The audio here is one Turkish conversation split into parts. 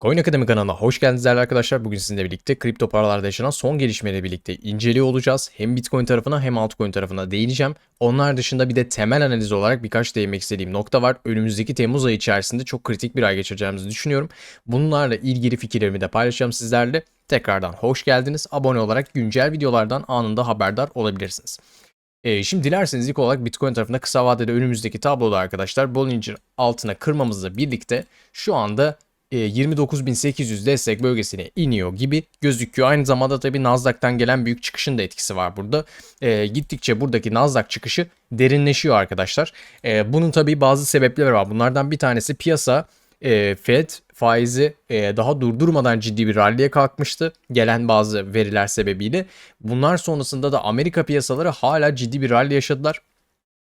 Coin Akademi kanalına hoş geldiniz değerli arkadaşlar. Bugün sizinle birlikte kripto paralarda yaşanan son gelişmeleri birlikte inceliyor olacağız. Hem Bitcoin tarafına hem altcoin tarafına değineceğim. Onlar dışında bir de temel analiz olarak birkaç değinmek istediğim nokta var. Önümüzdeki Temmuz ayı içerisinde çok kritik bir ay geçireceğimizi düşünüyorum. Bunlarla ilgili fikirlerimi de paylaşacağım sizlerle. Tekrardan hoş geldiniz. Abone olarak güncel videolardan anında haberdar olabilirsiniz. E, şimdi dilerseniz ilk olarak Bitcoin tarafında kısa vadede önümüzdeki tabloda arkadaşlar Bollinger altına kırmamızla birlikte şu anda 29.800 destek bölgesine iniyor gibi gözüküyor. Aynı zamanda tabii Nasdaq'tan gelen büyük çıkışın da etkisi var burada. E, gittikçe buradaki Nasdaq çıkışı derinleşiyor arkadaşlar. E, bunun tabii bazı sebepleri var. Bunlardan bir tanesi piyasa e, Fed faizi e, daha durdurmadan ciddi bir ralliye kalkmıştı. Gelen bazı veriler sebebiyle. Bunlar sonrasında da Amerika piyasaları hala ciddi bir rally yaşadılar.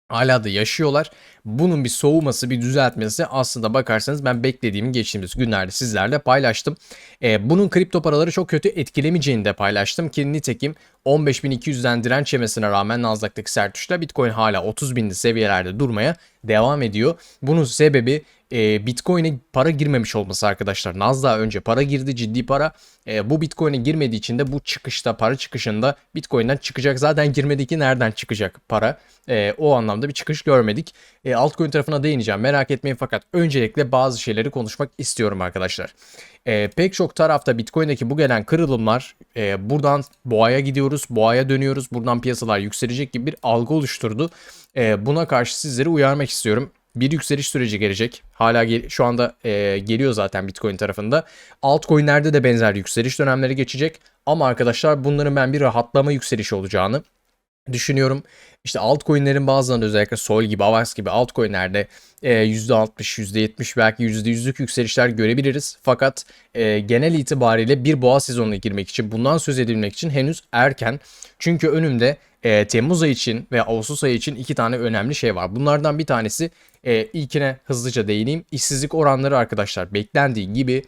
Hala da yaşıyorlar. Bunun bir soğuması, bir düzeltmesi aslında bakarsanız ben beklediğimi geçtiğimiz günlerde sizlerle paylaştım. Ee, bunun kripto paraları çok kötü etkilemeyeceğini de paylaştım ki nitekim 15.200'den direnç yemesine rağmen Nasdaq'taki sert düşüşle Bitcoin hala 30.000'li seviyelerde durmaya devam ediyor. Bunun sebebi e, Bitcoin'e para girmemiş olması arkadaşlar. Nasdaq'a önce para girdi ciddi para. E, bu Bitcoin'e girmediği için de bu çıkışta para çıkışında Bitcoin'den çıkacak. Zaten girmediki nereden çıkacak para? E, o anlamda bir çıkış görmedik. E, altcoin tarafına değineceğim merak etmeyin fakat öncelikle bazı şeyleri konuşmak istiyorum arkadaşlar. E, pek çok tarafta Bitcoin'deki bu gelen kırılımlar e, buradan boğaya gidiyoruz, boğaya dönüyoruz, buradan piyasalar yükselecek gibi bir algı oluşturdu. E, buna karşı sizleri uyarmak istiyorum bir yükseliş süreci gelecek. Hala gel- şu anda e, geliyor zaten Bitcoin tarafında. Altcoin'lerde de benzer yükseliş dönemleri geçecek. Ama arkadaşlar bunların ben bir rahatlama yükselişi olacağını düşünüyorum. İşte altcoin'lerin bazılarında özellikle Sol gibi, Avax gibi altcoin'lerde e, %60, %70 belki %100'lük yükselişler görebiliriz. Fakat e, genel itibariyle bir boğa sezonuna girmek için, bundan söz edilmek için henüz erken. Çünkü önümde e, Temmuz ayı için ve Ağustos ayı için iki tane önemli şey var. Bunlardan bir tanesi e, ilkine hızlıca değineyim. İşsizlik oranları arkadaşlar beklendiği gibi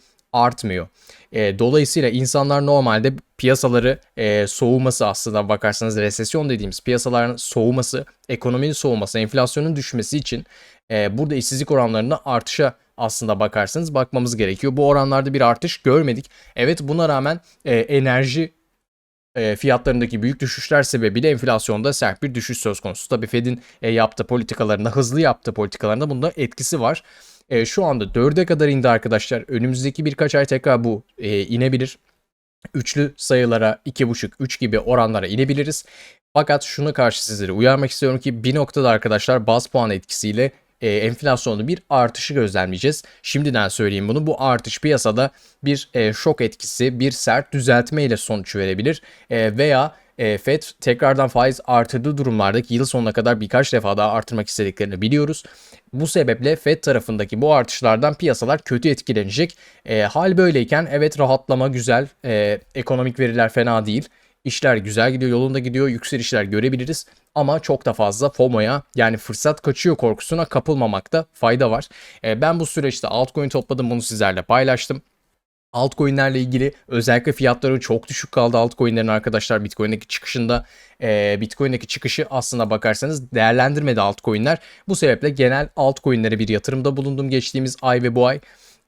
artmıyor. E, dolayısıyla insanlar normalde piyasaları e, soğuması aslında bakarsanız resesyon dediğimiz piyasaların soğuması, ekonominin soğuması, enflasyonun düşmesi için e, burada işsizlik oranlarında artışa aslında bakarsanız bakmamız gerekiyor. Bu oranlarda bir artış görmedik. Evet buna rağmen e, enerji e, fiyatlarındaki büyük düşüşler sebebiyle enflasyonda sert bir düşüş söz konusu. Tabii Fed'in e, yaptığı politikalarında, hızlı yaptığı politikalarında bunda etkisi var. E, şu anda 4'e kadar indi arkadaşlar. Önümüzdeki birkaç ay tekrar bu e, inebilir. Üçlü sayılara 2,5-3 gibi oranlara inebiliriz. Fakat şuna karşı sizleri uyarmak istiyorum ki bir noktada arkadaşlar baz puan etkisiyle e, enflasyonda bir artışı gözlemleyeceğiz. Şimdiden söyleyeyim bunu. Bu artış piyasada bir e, şok etkisi, bir sert düzeltme ile sonuç verebilir e, veya e, Fed tekrardan faiz artırdığı durumlardaki yıl sonuna kadar birkaç defa daha artırmak istediklerini biliyoruz. Bu sebeple Fed tarafındaki bu artışlardan piyasalar kötü etkilenecek. E, hal böyleyken evet rahatlama güzel, e, ekonomik veriler fena değil. İşler güzel gidiyor, yolunda gidiyor, yükselişler görebiliriz. Ama çok da fazla FOMO'ya yani fırsat kaçıyor korkusuna kapılmamakta fayda var. E, ben bu süreçte altcoin topladım bunu sizlerle paylaştım. Altcoin'lerle ilgili özellikle fiyatları çok düşük kaldı altcoin'lerin arkadaşlar Bitcoin'deki çıkışında. E, Bitcoin'deki çıkışı aslına bakarsanız değerlendirmedi altcoin'ler. Bu sebeple genel altcoin'lere bir yatırımda bulundum geçtiğimiz ay ve bu ay.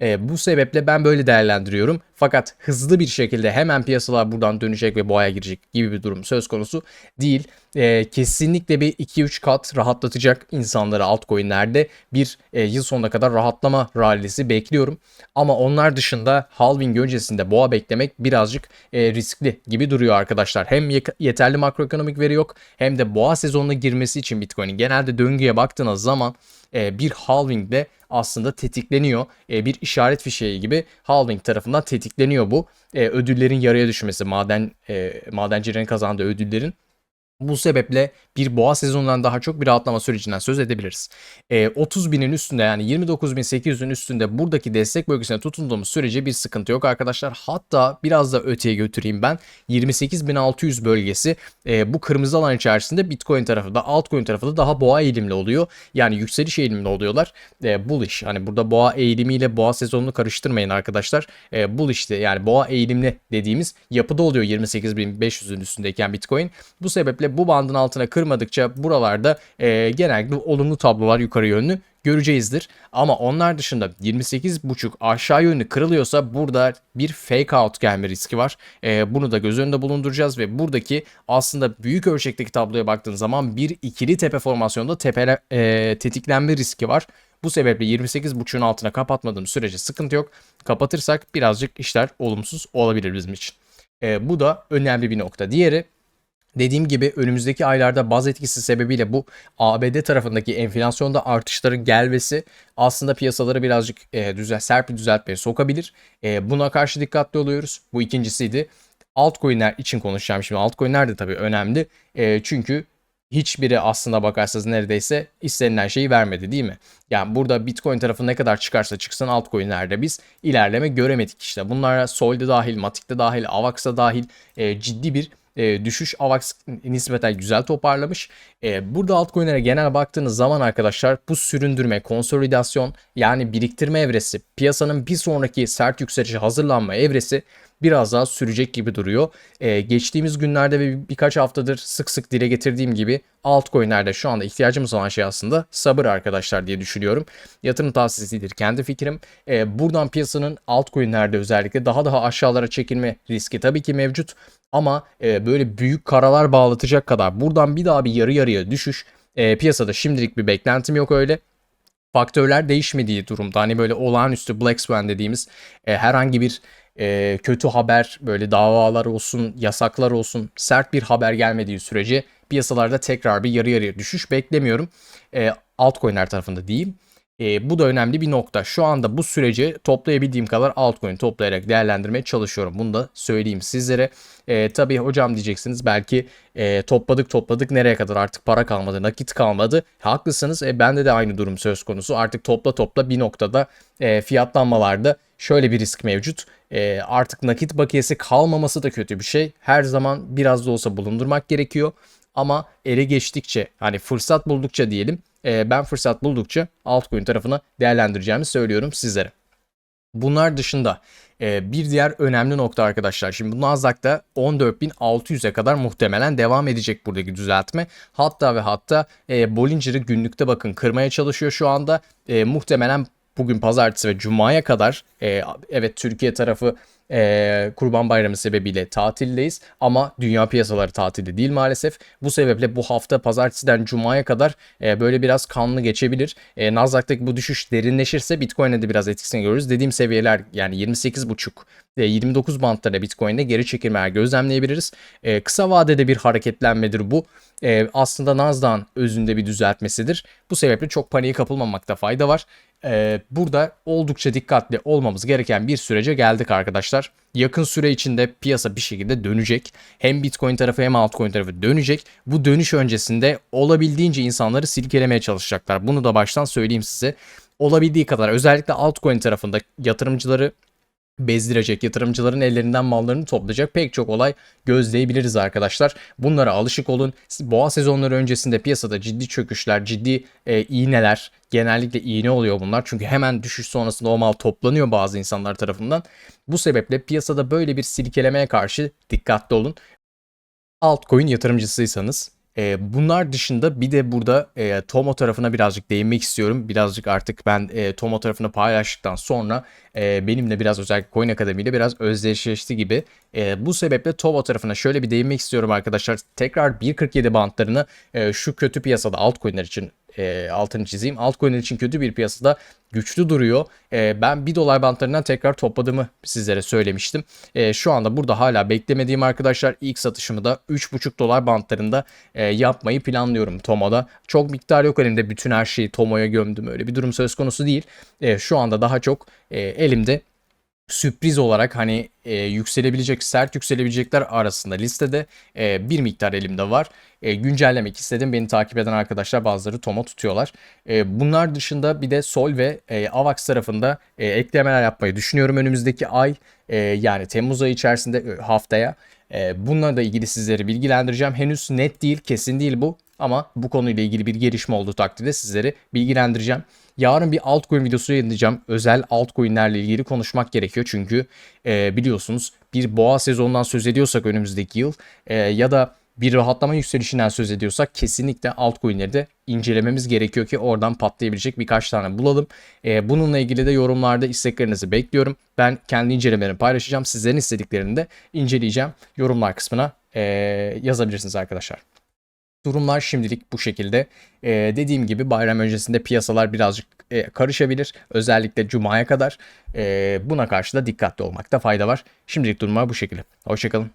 E, bu sebeple ben böyle değerlendiriyorum. Fakat hızlı bir şekilde hemen piyasalar buradan dönecek ve boğaya girecek gibi bir durum söz konusu değil. E, kesinlikle bir 2-3 kat rahatlatacak insanları altcoin'lerde bir e, yıl sonuna kadar rahatlama rallisi bekliyorum. Ama onlar dışında halving öncesinde boğa beklemek birazcık e, riskli gibi duruyor arkadaşlar. Hem yeterli makroekonomik veri yok hem de boğa sezonuna girmesi için Bitcoin'in genelde döngüye baktığınız zaman e, bir halving de aslında tetikleniyor. E, bir işaret fişeği gibi halving tarafından tetikleniyor bu. E, ödüllerin yarıya düşmesi, maden e, madencilerin kazandığı ödüllerin bu sebeple bir boğa sezonundan daha çok bir rahatlama sürecinden söz edebiliriz. E, 30 binin üstünde yani 29.800'ün üstünde buradaki destek bölgesine tutunduğumuz sürece bir sıkıntı yok arkadaşlar. Hatta biraz da öteye götüreyim ben. 28.600 bölgesi e, bu kırmızı alan içerisinde Bitcoin tarafı da altcoin tarafı da daha boğa eğilimli oluyor. Yani yükseliş eğilimli oluyorlar. E, bullish hani burada boğa eğilimiyle boğa sezonunu karıştırmayın arkadaşlar. E, bullish'te yani boğa eğilimli dediğimiz yapıda oluyor 28.500'ün üstündeyken Bitcoin. Bu sebeple bu bandın altına kırmadıkça buralarda e, genellikle olumlu tablolar yukarı yönlü göreceğizdir. Ama onlar dışında 28.5 aşağı yönlü kırılıyorsa burada bir fake out gelme riski var. E, bunu da göz önünde bulunduracağız ve buradaki aslında büyük ölçekteki tabloya baktığın zaman bir ikili tepe formasyonda tepele, e, tetiklenme riski var. Bu sebeple 28.5'un altına kapatmadığım sürece sıkıntı yok. Kapatırsak birazcık işler olumsuz olabilir bizim için. E, bu da önemli bir nokta. Diğeri Dediğim gibi önümüzdeki aylarda baz etkisi sebebiyle bu ABD tarafındaki enflasyonda artışların gelmesi aslında piyasaları birazcık e, düzel, sert bir düzeltmeye sokabilir. E, buna karşı dikkatli oluyoruz. Bu ikincisiydi. Altcoin'ler için konuşacağım şimdi. Altcoin'ler de tabii önemli. E, çünkü hiçbiri aslında bakarsanız neredeyse istenilen şeyi vermedi değil mi? Yani burada Bitcoin tarafı ne kadar çıkarsa çıksın altcoin'lerde biz ilerleme göremedik işte. Bunlara Sol'de dahil, Matic'te dahil, Avax'a dahil e, ciddi bir e, düşüş AVAX nispeten güzel toparlamış. E, burada altcoin'lere genel baktığınız zaman arkadaşlar bu süründürme, konsolidasyon yani biriktirme evresi, piyasanın bir sonraki sert yükselişe hazırlanma evresi biraz daha sürecek gibi duruyor. Ee, geçtiğimiz günlerde ve birkaç haftadır sık sık dile getirdiğim gibi altcoin'lerde şu anda ihtiyacımız olan şey aslında sabır arkadaşlar diye düşünüyorum. Yatırım tavsiyesidir kendi fikrim. Ee, buradan piyasanın altcoin'lerde özellikle daha daha aşağılara çekilme riski tabii ki mevcut. Ama e, böyle büyük karalar bağlatacak kadar buradan bir daha bir yarı yarıya düşüş e, piyasada şimdilik bir beklentim yok öyle faktörler değişmediği durumda hani böyle olağanüstü Black Swan dediğimiz e, herhangi bir e, kötü haber böyle davalar olsun yasaklar olsun sert bir haber gelmediği sürece piyasalarda tekrar bir yarı yarıya düşüş beklemiyorum. E, altcoin'ler tarafında diyeyim. E, bu da önemli bir nokta. Şu anda bu süreci toplayabildiğim kadar altcoin toplayarak değerlendirmeye çalışıyorum. Bunu da söyleyeyim sizlere. E, tabii hocam diyeceksiniz belki e, topladık topladık nereye kadar artık para kalmadı, nakit kalmadı. Haklısınız. E, bende de aynı durum söz konusu. Artık topla topla bir noktada e, fiyatlanmalarda şöyle bir risk mevcut. E, artık nakit bakiyesi kalmaması da kötü bir şey. Her zaman biraz da olsa bulundurmak gerekiyor. Ama ele geçtikçe hani fırsat buldukça diyelim e, ben fırsat buldukça altcoin tarafına değerlendireceğimi söylüyorum sizlere. Bunlar dışında e, bir diğer önemli nokta arkadaşlar. Şimdi Nasdaq'ta 14.600'e kadar muhtemelen devam edecek buradaki düzeltme. Hatta ve hatta e, Bollinger'ı günlükte bakın kırmaya çalışıyor şu anda. E, muhtemelen bugün pazartesi ve cumaya kadar e, evet Türkiye tarafı e, Kurban Bayramı sebebiyle tatildeyiz ama dünya piyasaları tatilde değil maalesef. Bu sebeple bu hafta pazartesiden cumaya kadar e, böyle biraz kanlı geçebilir. E, Nasdaq'taki bu düşüş derinleşirse Bitcoin'e de biraz etkisini görürüz. Dediğim seviyeler yani 28.5 ve 29 bantlara Bitcoin'de geri çekilmeler gözlemleyebiliriz. E, kısa vadede bir hareketlenmedir bu. E, aslında Nasdaq'ın özünde bir düzeltmesidir. Bu sebeple çok paniğe kapılmamakta fayda var e, burada oldukça dikkatli olmamız gereken bir sürece geldik arkadaşlar. Yakın süre içinde piyasa bir şekilde dönecek. Hem Bitcoin tarafı hem altcoin tarafı dönecek. Bu dönüş öncesinde olabildiğince insanları silkelemeye çalışacaklar. Bunu da baştan söyleyeyim size. Olabildiği kadar özellikle altcoin tarafında yatırımcıları bezdirecek, yatırımcıların ellerinden mallarını toplayacak pek çok olay gözleyebiliriz arkadaşlar. Bunlara alışık olun. Boğa sezonları öncesinde piyasada ciddi çöküşler, ciddi e, iğneler, genellikle iğne oluyor bunlar. Çünkü hemen düşüş sonrasında o mal toplanıyor bazı insanlar tarafından. Bu sebeple piyasada böyle bir silkelemeye karşı dikkatli olun. Altcoin yatırımcısıysanız e, bunlar dışında bir de burada e, Tomo tarafına birazcık değinmek istiyorum. Birazcık artık ben e, Tomo tarafını paylaştıktan sonra e, benimle biraz özellikle Coin Akademi ile biraz özdeşleşti gibi. E, bu sebeple Tomo tarafına şöyle bir değinmek istiyorum arkadaşlar. Tekrar 1.47 bantlarını e, şu kötü piyasada altcoin'ler için e, altını çizeyim. Altcoin'ler için kötü bir piyasada güçlü duruyor. E, ben 1 dolar bantlarından tekrar topladığımı sizlere söylemiştim. E, şu anda burada hala beklemediğim arkadaşlar ilk satışımı da 3,5 dolar bantlarında e, yapmayı planlıyorum Tomo'da. Çok miktar yok elimde bütün her şeyi Tomo'ya gömdüm öyle bir durum söz konusu değil. E, şu anda daha çok e, elimde sürpriz olarak hani e, yükselebilecek, sert yükselebilecekler arasında listede e, bir miktar elimde var. E, güncellemek istedim. Beni takip eden arkadaşlar bazıları Tomo tutuyorlar. E, bunlar dışında bir de Sol ve e, Avax tarafında e, eklemeler yapmayı düşünüyorum önümüzdeki ay. E, yani Temmuz ayı içerisinde e, haftaya. E, bununla da ilgili sizleri bilgilendireceğim. Henüz net değil, kesin değil bu. Ama bu konuyla ilgili bir gelişme olduğu takdirde sizleri bilgilendireceğim. Yarın bir altcoin videosu yayınlayacağım. Özel altcoin'lerle ilgili konuşmak gerekiyor. Çünkü e, biliyorsunuz bir boğa sezonundan söz ediyorsak önümüzdeki yıl e, ya da bir rahatlama yükselişinden söz ediyorsak kesinlikle altcoin'leri de incelememiz gerekiyor ki oradan patlayabilecek birkaç tane bulalım. Ee, bununla ilgili de yorumlarda isteklerinizi bekliyorum. Ben kendi incelemelerimi paylaşacağım. Sizlerin istediklerini de inceleyeceğim. Yorumlar kısmına ee, yazabilirsiniz arkadaşlar. Durumlar şimdilik bu şekilde. Ee, dediğim gibi bayram öncesinde piyasalar birazcık e, karışabilir. Özellikle Cuma'ya kadar. Ee, buna karşı da dikkatli olmakta fayda var. Şimdilik durumlar bu şekilde. Hoşçakalın.